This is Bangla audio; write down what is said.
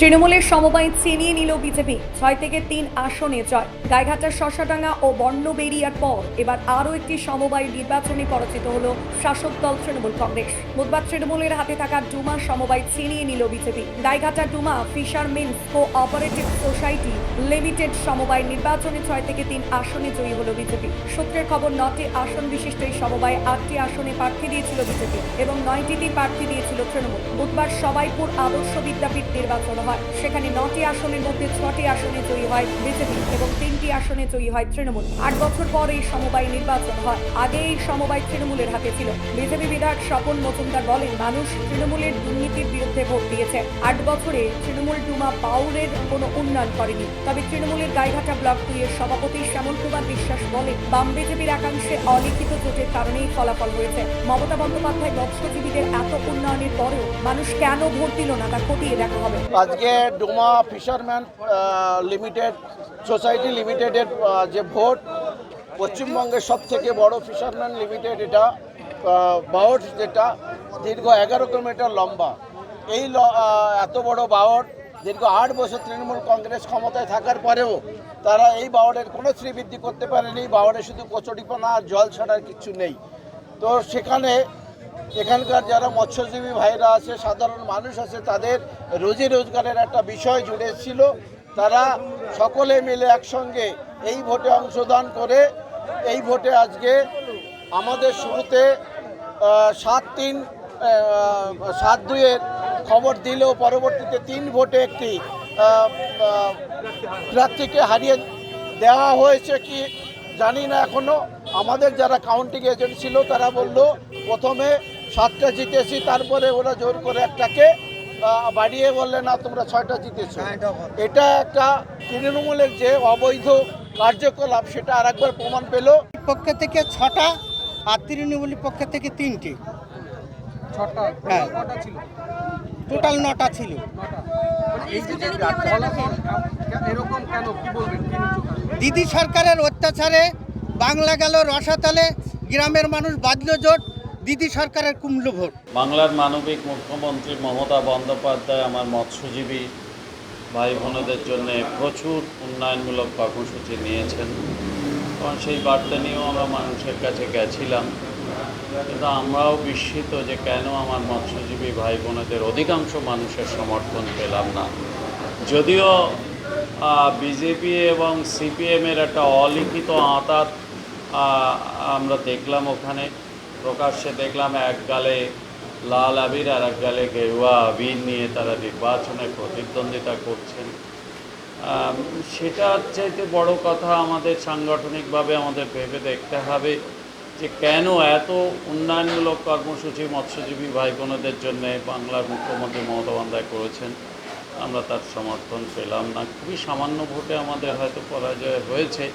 তৃণমূলের সমবায় ছিনিয়ে নিল বিজেপি। ছয় থেকে তিন আসনে জয়। গাইঘাটার শশাডাঙ্গা ও বর্ণবেরিয়ার পর এবার আরও একটি সমবায় নির্বাচনে পরাজিত হল শাসক দল তৃণমূল কংগ্রেস। বুধবার তৃণমূলের হাতে থাকা ডুমা সমবায় ছিনিয়ে নিল BJP. Gaighata Duma fishermen's cooperative society limited সমবায় নির্বাচনে ছয় থেকে তিন আসনে জয়ী হল বিজেপি। সূত্রের খবর, নটি আসন বিশিষ্ট এই সমবায় আটটি আসনে প্রার্থী দিয়েছিল বিজেপি এবং নয়টিতে প্রার্থী দিয়েছিল তৃণমূল। বুধবার সবাইপুর আদর্শ বিদ্যাপীঠ নির্বাচন হয়। সেখানে নটি আসনের মধ্যে ছটি আসনে জয়ী হয় বিজেপি এবং তিনটি আসনে জয়ী হয় তৃণমূল। আট বছর পর এই সমবায় নির্বাচন হয়। আগে এই সমবায় তৃণমূলের হাতে ছিল। বিজেপি বিধায়ক স্বপন মজুমদার বলেন, মানুষ তৃণমূলের দুর্নীতির বিরুদ্ধে ভোট দিয়েছে। আট বছরে তৃণমূল ডুমা বাউরের কোনো উন্নয়ন করেনি। তবে তৃণমূলের গাইঘাটা ব্লক দুইয়ের সভাপতি শ্যামল কুমার বিশ্বাস বলেন, বাম বিজেপির একাংশে অলিখিত জোটের কারণেই ফলাফল হয়েছে। মমতা বন্দ্যোপাধ্যায় মৎস্যজীবীদের এত উন্নয়নের পরেও মানুষ কেন ভোট দিল না তা খতিয়ে দেখা হবে। আজকে ডোমা ফিশারম্যান লিমিটেড, সোসাইটি লিমিটেডের যে ভোট, পশ্চিমবঙ্গের সব থেকে বড় ফিশারম্যান লিমিটেড এটা বাওট যেটা দীর্ঘ এগারো কিলোমিটার লম্বা। এই এত বড় বাওট দীর্ঘ আট বছর তৃণমূল কংগ্রেস ক্ষমতায় থাকার পরেও তারা এই বাওড়ের কোনো শ্রীবৃদ্ধি করতে পারেনি। বাওড়ে শুধু কচুরিপানা আর জল ছাড়ার কিছু নেই। তো সেখানে এখানকার যারা মৎস্যজীবী ভাইরা আছে, সাধারণ মানুষ আছে, তাদের রোজি রোজগারের একটা বিষয় জুড়ে ছিল তারা সকলে মিলে একসঙ্গে এই ভোটে অংশদান করে, এই ভোটে আজকে আমাদের শুরুতে সাত তিন সাত দুইয়ের খবর দিলেও পরবর্তীতে তিন ভোটে একটি প্রার্থীকে হারিয়ে দেওয়া হয়েছে কি জানি না এখনও। আমাদের যারা কাউন্টিং এজেন্ট ছিল তারা বলল প্রথমে সাতটা জিতেছি তারপরে ওরা জোর করে একটাকে বাড়িয়ে বললে না তোমরা ছয়টা জিতেছো। এটা একটা তৃণমূলের যে অবৈধ কার্যকলাপ সেটা আরেকবার প্রমাণ পেল। পক্ষ থেকে ছটা আর তৃণমূলের পক্ষ থেকে তিনটি। ছটা হ্যাঁ। টোটাল নটা ছিল। আম- এরকম কেন? কি বলবেন? দিদি সরকারের অত্যাচারে বাংলা গেল রসাতলে, গ্রামের মানুষ বাঁধল জোট, দিদি সরকারের কুমড়ো ভোট। বাংলার মানবিক মুখ্যমন্ত্রী মমতা বন্দ্যোপাধ্যায় আমার মৎস্যজীবী ভাই বোনেদের জন্য প্রচুর উন্নয়নমূলক কর্মসূচি নিয়েছেন। তখন সেই বার্তা নিয়েও আমরা মানুষের কাছে গেছিলাম। কিন্তু আমরাও বিস্মিত যে কেন আমার মৎস্যজীবী ভাই বোনেদের অধিকাংশ মানুষের সমর্থন পেলাম না। যদিও বিজেপি এবং সিপিএমের একটা অলিখিত আঁতাত আমরা দেখলাম ওখানে। প্রকাশ্যে দেখলাম এক গালে লাল আবির আর এক গালে গেরুয়া আবির নিয়ে তারা নির্বাচনে প্রতিদ্বন্দ্বিতা করছেন। সেটার চাইতে বড় কথা আমাদের সাংগঠনিকভাবে আমাদের ভেবে দেখতে হবে যে কেন এত উন্নয়নমূলক কর্মসূচি মৎস্যজীবী ভাই বোনদের জন্যে বাংলার মুখ্যমন্ত্রী মমতা বন্দ্যোপাধ্যায় করেছেন। আমরা তার সমর্থন পেলাম না। খুবই সামান্য ভোটে আমাদের হয়তো পরাজয় হয়েছে।